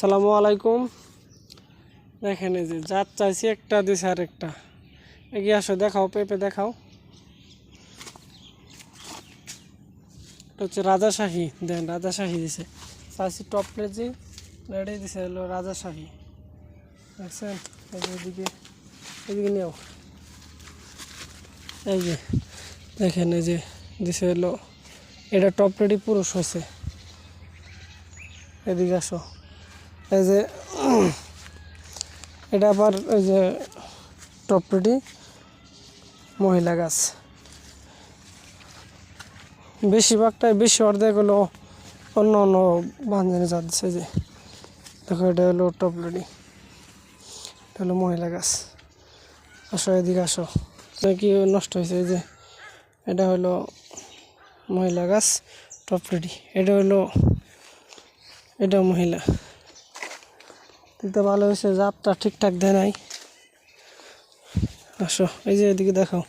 সালামু আলাইকুম। দেখেন এই যে, জাত চাইছি একটা, দিছে আর একটা এগিয়ে আসো, দেখাও, পেঁপে দেখাও। এটা হচ্ছে রাজাশাহী দেন রাজাশাহী দিছে। চাইছি টপ প্লেজি রেডি দিছে হলো রাজাশাহী দেখছেন? এদিকে এদিকে নিও এই যে, দেখেন এই যে, দিছে হলো, এটা টপ রেডি পুরুষ হয়েছে। এদিকে আসো। এই যে, এটা আবার ওই যে টপরেটি মহিলা গাছ। বেশিরভাগটাই বেশি অর্ধেক হলো অন্য অন্য বান্ধবী যাচ্ছে যে। দেখো, এটা হলো টপরেটি এটা হলো মহিলা গাছ। আসো, এদিকে আসো। নাকি নষ্ট হয়েছে? যে, এটা হলো মহিলা গাছ টপরেটি এটা হলো, এটা মহিলা। দিতে ভালো হয়েছে জাপটা ঠিকঠাক দেয় নাই আসো এই যে এদিকে দেখাও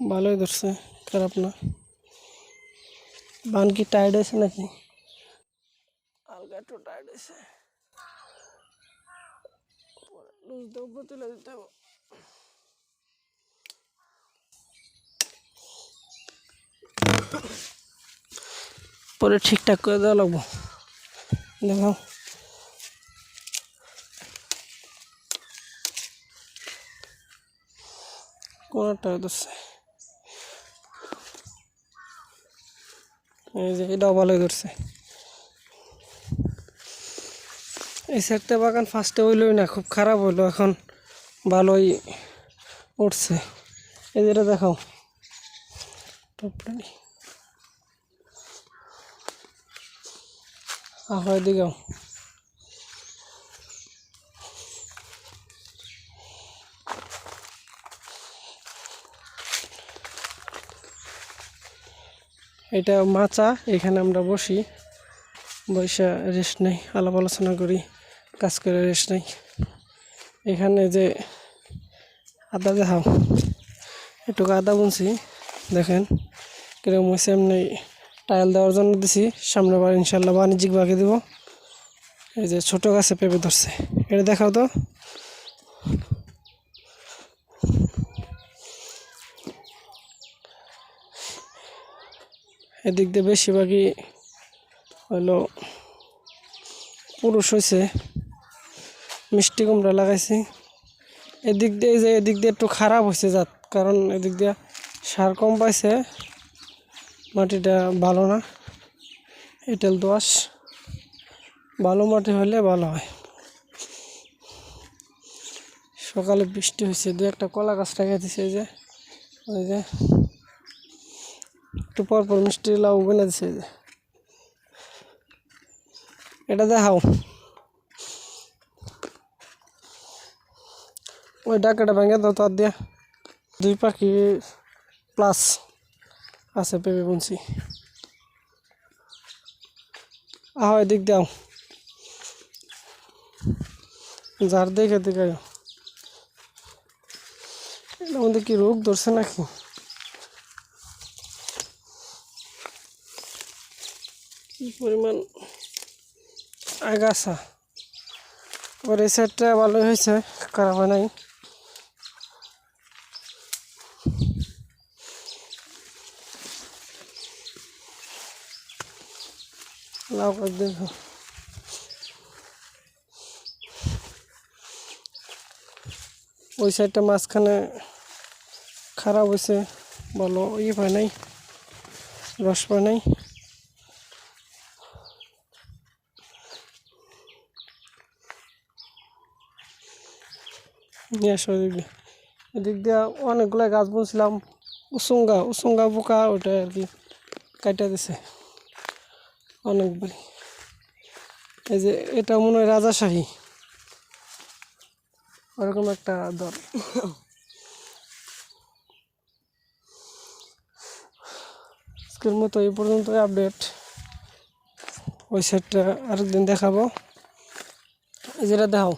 ভালোই ধরছে খারাপ না বান কি টায়ার্ড হয়েছে নাকি হালকা একটু টায়ার্ড হয়েছে লুজ দেবো তুলে দিতে হবে পরে ঠিকঠাক করে দেওয়া লাগবো। দেখাও কোনটা ধরছে। এই যে এটাও ভালোই ধরছে। এই সাইডটা বাগান ফার্স্টে হইলই না, খুব খারাপ হইল, এখন ভালোই উঠছে। যেটা দেখাও। আহ এদিকেও এটা মাচা, এখানে আমরা বসি। বৈশা রেস্ট নেই, আলাপ আলোচনা করি, কাজ করে রেস্ট নেই। এখানে যে আদা দেখাও একটু আদা বুনছি, দেখেন কীরকম হয়েছে এমনি। টাইল দেওয়ার জন্য দিছি। সামনে বার ইনশাল্লাহ বাণিজ্যিক ভাগে দিব। এই যে ছোট গাছে পেঁপে ধরছে। এটা দেখাও তো। এদিক দিয়ে বেশিরভাগই হলো পুরুষ হয়েছে মিষ্টি কুমড়া লাগাইছি। এদিক দিয়ে যে এদিক দিয়ে একটু খারাপ হয়েছে জাত। কারণ এদিক দিয়ে সার কম পাইছে। মাটিটা ভালো না। এঁটেল দোয়াশ ভালো মাটি হলে ভালো হয়। সকালে বৃষ্টি হয়েছে দু একটা কলা গাছ দিছে যে, ওই যে। একটু পর পর মিষ্টি লাউ বেনে দিছে যে। এটা দেখাও। ওই ডাকাটা ভেঙে দাও তার দিয়া। দুই পাখি প্লাস আছে, পেঁপে বুনছি। আহ, এদিক দাও। যার দেখে দেখে মধ্যে কি রোগ ধরছে নাকি? পরিমাণ আগাছা। ওর এই সাইডটা ভালো হয়েছে, খারাপ নাই। লাউ গাছ দেখো ওই সাইডটা মাঝখানে খারাপ হয়েছে, ভালো ইয়ে পায় নাই, রস পায় নাই। নিয়ে আসো এদিক এদিক দিয়ে অনেকগুলো গাছ বুনছিলাম, উসুঙ্গা উসুঙ্গা পোকা ওটা আর কি কাটা দিছে। অনেকবারই এই যে এটা মনে হয় রাজাশাহী ওরকম একটা দর আজকের মতো এই পর্যন্ত আপডেট। ওই সাইডটা আরেকদিন দেখাবো। যেটা দেখাও।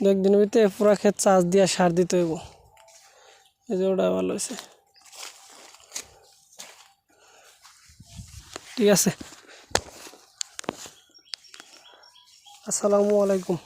দু একদিনের ভিতরে পুরা ক্ষেত চাষ দিয়ে সার দিতে হইব। এই যে ওটা ভালো হয়েছে ঠিক আছে। আসসালামু আলাইকুম।